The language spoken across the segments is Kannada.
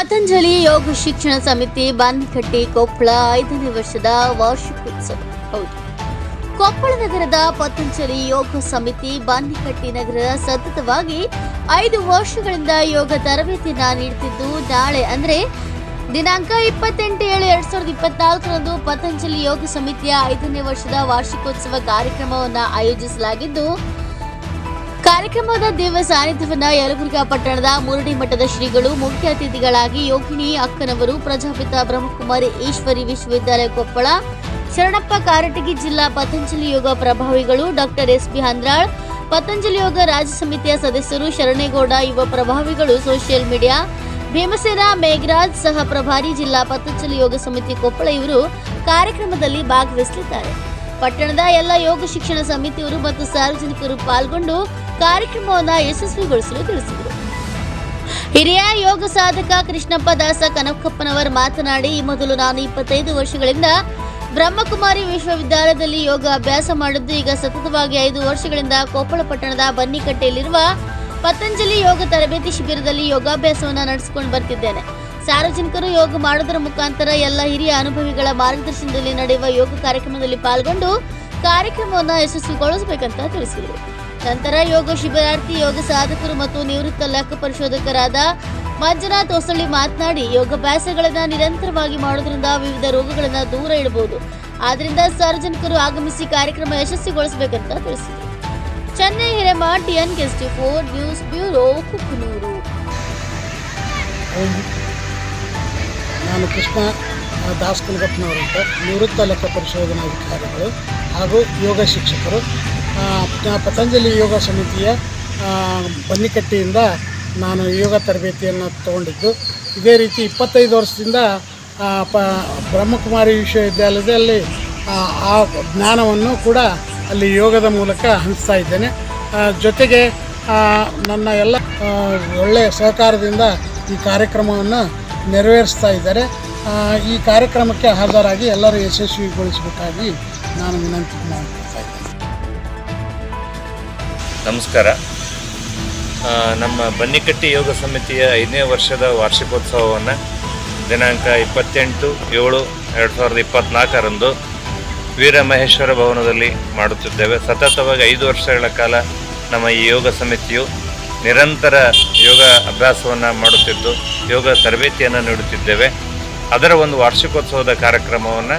ಪತಂಜಲಿ ಯೋಗ ಶಿಕ್ಷಣ ಸಮಿತಿ ಬಾನ್ನಿಕಟ್ಟಿ ಕೊಪ್ಪಳ ಐದನೇ ವರ್ಷದ ವಾರ್ಷಿಕೋತ್ಸವ. ಹೌದು. ಕೊಪ್ಪಳ ನಗರದ ಪತಂಜಲಿ ಯೋಗ ಸಮಿತಿ ಬಾನ್ನಿಕಟ್ಟಿ ನಗರ ಸತತವಾಗಿ ಐದು ವರ್ಷಗಳಿಂದ ಯೋಗ ತರಬೇತಿಯನ್ನ ನೀಡುತ್ತಿದ್ದು ನಾಳೆ ಅಂದ್ರೆ ದಿನಾಂಕ ಇಪ್ಪತ್ತೆಂಟು ಏಳು ಎರಡ್ ಸಾವಿರದ ಇಪ್ಪತ್ನಾಲ್ಕರಂದು ಪತಂಜಲಿ ಯೋಗ ಸಮಿತಿಯ ಐದನೇ ವರ್ಷದ ವಾರ್ಷಿಕೋತ್ಸವ ಕಾರ್ಯಕ್ರಮವನ್ನು ಆಯೋಜಿಸಲಾಗಿದ್ದು ಕಾರ್ಯಕ್ರಮದ ದೇವ ಸಾನ್ನಿಧ್ಯವನ್ನ ಯಲಬುರ್ಗಾ ಪಟ್ಟಣದ ಮುರಡಿ ಮಠದ ಶ್ರೀಗಳು ಮುಖ್ಯ ಅತಿಥಿಗಳಾಗಿ ಯೋಗಿನಿ ಅಕ್ಕನವರು, ಪ್ರಜಾಪಿತ ಬ್ರಹ್ಮಕುಮಾರಿ ಈಶ್ವರಿ ವಿಶ್ವವಿದ್ಯಾಲಯ ಕೊಪ್ಪಳ, ಶರಣಪ್ಪ ಕಾರಟಗಿ ಜಿಲ್ಲಾ ಪತಂಜಲಿ ಯೋಗ ಪ್ರಭಾವಿಗಳು doctor S P Handral, Patanjali Yoga ರಾಜ್ಯ ಸಮಿತಿಯ ಸದಸ್ಯರು ಶರಣೇಗೌಡ ಯುವ ಪ್ರಭಾವಿಗಳು ಸೋಷಿಯಲ್ ಮೀಡಿಯಾ, ಭೀಮಸೇನ ಮೇಘರಾಜ್ ಸಹ ಪ್ರಭಾರಿ ಜಿಲ್ಲಾ ಪತಂಜಲಿ ಯೋಗ ಸಮಿತಿ ಕೊಪ್ಪಳ ಇವರು ಕಾರ್ಯಕ್ರಮದಲ್ಲಿ ಭಾಗವಹಿಸಲಿದ್ದಾರೆ. ಪಟ್ಟಣದ ಎಲ್ಲ ಯೋಗ ಶಿಕ್ಷಣ ಸಮಿತಿಯವರು ಮತ್ತು ಸಾರ್ವಜನಿಕರು ಪಾಲ್ಗೊಂಡು ಕಾರ್ಯಕ್ರಮವನ್ನು ಯಶಸ್ವಿಗೊಳಿಸಲು ತಿಳಿಸಿದರು. ಹಿರಿಯ ಯೋಗ ಸಾಧಕ ಕೃಷ್ಣಪ್ಪ ದಾಸ ಕನಕಪ್ಪನವರ್ ಮಾತನಾಡಿ, ಈ ಮೊದಲು ನಾನು ಇಪ್ಪತ್ತೈದು ವರ್ಷಗಳಿಂದ ಬ್ರಹ್ಮಕುಮಾರಿ ವಿಶ್ವವಿದ್ಯಾಲಯದಲ್ಲಿ ಯೋಗ ಅಭ್ಯಾಸ ಮಾಡಿದ್ದು, ಈಗ ಸತತವಾಗಿ ಐದು ವರ್ಷಗಳಿಂದ ಕೊಪ್ಪಳ ಪಟ್ಟಣದ ಬನ್ನಿಕಟ್ಟೆಯಲ್ಲಿರುವ ಪತಂಜಲಿ ಯೋಗ ತರಬೇತಿ ಶಿಬಿರದಲ್ಲಿ ಯೋಗಾಭ್ಯಾಸವನ್ನು ನಡೆಸಿಕೊಂಡು ಬರ್ತಿದ್ದೇನೆ. ಸಾರ್ವಜನಿಕರು ಯೋಗ ಮಾಡುವುದರ ಮುಖಾಂತರ ಎಲ್ಲ ಹಿರಿಯ ಅನುಭವಿಗಳ ಮಾರ್ಗದರ್ಶನದಲ್ಲಿ ನಡೆಯುವ ಯೋಗ ಕಾರ್ಯಕ್ರಮದಲ್ಲಿ ಪಾಲ್ಗೊಂಡು ಕಾರ್ಯಕ್ರಮವನ್ನು ಯಶಸ್ವಿಗೊಳಿಸಬೇಕಂತ ತಿಳಿಸಿದರು. ನಂತರ ಯೋಗ ಶಿಬಿರಾರ್ಥಿ ಯೋಗ ಸಾಧಕರು ಮತ್ತು ನಿವೃತ್ತ ಲೆಕ್ಕ ಪರಿಶೋಧಕರಾದ ಮಂಜುನಾಥ್ ಹೊಸಳ್ಳಿ ಮಾತನಾಡಿ, ಯೋಗಾಭ್ಯಾಸಗಳನ್ನು ನಿರಂತರವಾಗಿ ಮಾಡೋದ್ರಿಂದ ವಿವಿಧ ರೋಗಗಳನ್ನು ದೂರ ಇಡಬಹುದು ಆದ್ರಿಂದ ಸಾರ್ವಜನಿಕರು ಆಗಮಿಸಿ ಕಾರ್ಯಕ್ರಮ ಯಶಸ್ವಿಗೊಳಿಸಬೇಕಂತ ತಿಳಿಸಿದರು. Chennai Hiremath TN ಕೆಸ್ಟಿ four news bureau Kukkanur ನಾನು ಕೃಷ್ಣ ದಾಸ್ ಕುಲಗಪ್ಪನವರಂತ ನಿವೃತ್ತ ಲೆಕ್ಕ ಪರಿಶೋಧನಾಧಿಕಾರಿಗಳು ಹಾಗೂ ಯೋಗ ಶಿಕ್ಷಕರು ಪತಂಜಲಿ ಯೋಗ ಸಮಿತಿಯ ಬನ್ನಿಕಟ್ಟಿಯಿಂದ ನಾನು ಯೋಗ ತರಬೇತಿಯನ್ನು ತಗೊಂಡಿದ್ದು. ಇದೇ ರೀತಿ ಇಪ್ಪತ್ತೈದು ವರ್ಷದಿಂದ ಪ ಬ್ರಹ್ಮಕುಮಾರಿ ವಿಶ್ವವಿದ್ಯಾಲಯದಲ್ಲಿ ಆ, ಜ್ಞಾನವನ್ನು ಕೂಡ ಅಲ್ಲಿ ಯೋಗದ ಮೂಲಕ ಹಂಚ್ತಾ ಇದ್ದೇನೆ. ಜೊತೆಗೆ ನನ್ನ ಎಲ್ಲ ಒಳ್ಳೆಯ ಸಹಕಾರದಿಂದ ಈ ಕಾರ್ಯಕ್ರಮವನ್ನು ನೆರವೇರಿಸ್ತಾ ಇದ್ದಾರೆ. ಈ ಕಾರ್ಯಕ್ರಮಕ್ಕೆ ಹಾಜರಾಗಿ ಎಲ್ಲರೂ ಯಶಸ್ವಿಗೊಳಿಸಬೇಕಾಗಿ ನಾನು ವಿನಂತಿ ಮಾಡ್ತಾ ಇದ್ದೇನೆ ನಮಸ್ಕಾರ. ನಮ್ಮ ಬನ್ನಿಕಟ್ಟಿ ಯೋಗ ಸಮಿತಿಯ ಐದನೇ ವರ್ಷದ ವಾರ್ಷಿಕೋತ್ಸವವನ್ನು ದಿನಾಂಕ ಇಪ್ಪತ್ತೆಂಟು ಏಳು ಎರಡು ಸಾವಿರದ ಇಪ್ಪತ್ತ್ನಾಲ್ಕರಂದು ವೀರಮಹೇಶ್ವರ ಭವನದಲ್ಲಿ ಮಾಡುತ್ತಿದ್ದೇವೆ. ಸತತವಾಗಿ ಐದು ವರ್ಷಗಳ ಕಾಲ ನಮ್ಮ ಈ ಯೋಗ ಸಮಿತಿಯು ನಿರಂತರ ಯೋಗ ಅಭ್ಯಾಸವನ್ನು ಮಾಡುತ್ತಿದ್ದು, ಯೋಗ ತರಬೇತಿಯನ್ನು ನೀಡುತ್ತಿದ್ದೇವೆ. ಅದರ ಒಂದು ವಾರ್ಷಿಕೋತ್ಸವದ ಕಾರ್ಯಕ್ರಮವನ್ನು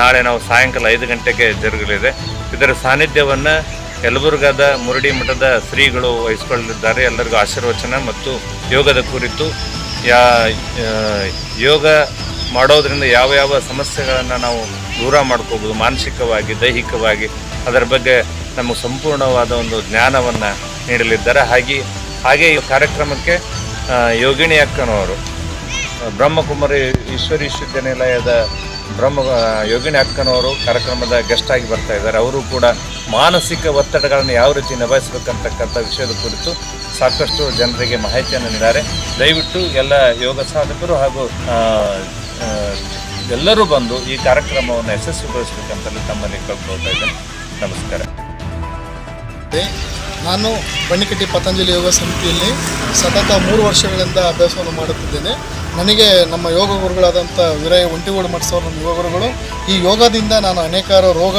ನಾಳೆ ನಾವು ಸಾಯಂಕಾಲ ಐದು ಗಂಟೆಗೆ ಜರುಗಲಿದೆ. ಇದರ ಸಾನ್ನಿಧ್ಯವನ್ನು ಯಲಬುರ್ಗಾದ ಮುರಡಿ ಮಠದ ಶ್ರೀಗಳು ವಹಿಸಿಕೊಳ್ಳಲಿದ್ದಾರೆ. ಎಲ್ಲರಿಗೂ ಆಶೀರ್ವಚನ ಮತ್ತು ಯೋಗದ ಕುರಿತು ಯಾ ಯೋಗ ಮಾಡೋದರಿಂದ ಯಾವ ಯಾವ ಸಮಸ್ಯೆಗಳನ್ನು ನಾವು ದೂರ ಮಾಡ್ಕೋಬೋದು, ಮಾನಸಿಕವಾಗಿ, ದೈಹಿಕವಾಗಿ, ಅದರ ಬಗ್ಗೆ ನಮಗೆ ಸಂಪೂರ್ಣವಾದ ಒಂದು ಜ್ಞಾನವನ್ನು ನೀಡಲಿದ್ದಾರೆ. ಹಾಗೆ ಹಾಗೆ ಈ ಕಾರ್ಯಕ್ರಮಕ್ಕೆ ಯೋಗಿಣಿ ಅಕ್ಕನವರು ಬ್ರಹ್ಮಕುಮಾರಿ ಈಶ್ವರಿ ವಿಶ್ವವಿದ್ಯಾನಿಲಯದ ಬ್ರಹ್ಮ ಯೋಗಿನಿ ಅಕ್ಕನವರು ಕಾರ್ಯಕ್ರಮದ ಗೆಸ್ಟ್ ಆಗಿ ಬರ್ತಾ ಇದ್ದಾರೆ. ಅವರು ಕೂಡ ಮಾನಸಿಕ ಒತ್ತಡಗಳನ್ನು ಯಾವ ರೀತಿ ನಿಭಾಯಿಸಬೇಕಂತಕ್ಕಂಥ ವಿಷಯದ ಕುರಿತು ಸಾಕಷ್ಟು ಜನರಿಗೆ ಮಾಹಿತಿಯನ್ನು ನೀಡಿದ್ದಾರೆ. ದಯವಿಟ್ಟು ಎಲ್ಲ ಯೋಗ ಸಾಧಕರು ಹಾಗೂ ಎಲ್ಲರೂ ಬಂದು ಈ ಕಾರ್ಯಕ್ರಮವನ್ನು ಯಶಸ್ವಿಗೊಳಿಸಬೇಕಂತಲೇ ತಮ್ಮಲ್ಲಿ ಕಳ್ಕೊಳ್ತಾ ಇದ್ದೇನೆ ನಮಸ್ಕಾರ. ನಾನು ಬಣ್ಣಿಕಟ್ಟಿ ಪತಂಜಲಿ ಯೋಗ ಸಮಿತಿಯಲ್ಲಿ ಸತತ ಮೂರು ವರ್ಷಗಳಿಂದ ಅಭ್ಯಾಸವನ್ನು ಮಾಡುತ್ತಿದ್ದೇನೆ. ನನಗೆ ನಮ್ಮ ಯೋಗ ಗುರುಗಳಾದಂಥ ವಿರಯ ಒಂಟಿಗೋಡು ಮಠಸವರು ನಮ್ಮ ಯೋಗ ಗುರುಗಳು, ಈ ಯೋಗದಿಂದ ನಾನು ಅನೇಕಾರು ರೋಗ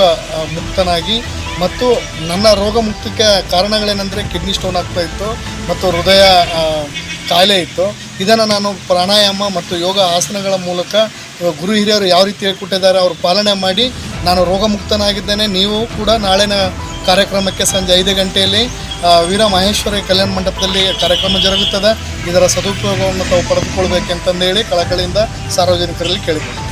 ಮುಕ್ತನಾಗಿ ಮತ್ತು ನನ್ನ ರೋಗ ಮುಕ್ತಕ್ಕೆ ಕಾರಣಗಳೇನೆಂದರೆ ಕಿಡ್ನಿ ಸ್ಟೋನ್ ಆಗ್ತಾ ಇತ್ತು ಮತ್ತು ಹೃದಯ ಕಾಯಿಲೆ ಇತ್ತು. ಇದನ್ನು ನಾನು ಪ್ರಾಣಾಯಾಮ ಮತ್ತು ಯೋಗ ಆಸನಗಳ ಮೂಲಕ ಗುರು ಹಿರಿಯರು ಯಾವ ರೀತಿ ಹೇಳ್ಕೊಟ್ಟಿದ್ದಾರೆ ಅವರು ಪಾಲನೆ ಮಾಡಿ ನಾನು ರೋಗ ಮುಕ್ತನಾಗಿದ್ದೇನೆ. ನೀವು ಕೂಡ ನಾಳಿನ ಕಾರ್ಯಕ್ರಮಕ್ಕೆ ಸಂಜೆ ಐದು ಗಂಟೆಯಲ್ಲಿ ವೀರ ಮಹೇಶ್ವರಿ ಕಲ್ಯಾಣ ಮಂಟಪದಲ್ಲಿ ಕಾರ್ಯಕ್ರಮ ಜರುಗುತ್ತದೆ. ಇದರ ಸದುಪಯೋಗವನ್ನು ತಾವು ಪಡೆದುಕೊಳ್ಬೇಕೆಂತಂದೇಳಿ ಕಳಕಳಿಯಿಂದ ಸಾರ್ವಜನಿಕರಲ್ಲಿ ಕೇಳಿಕೊಳ್ಳಿ.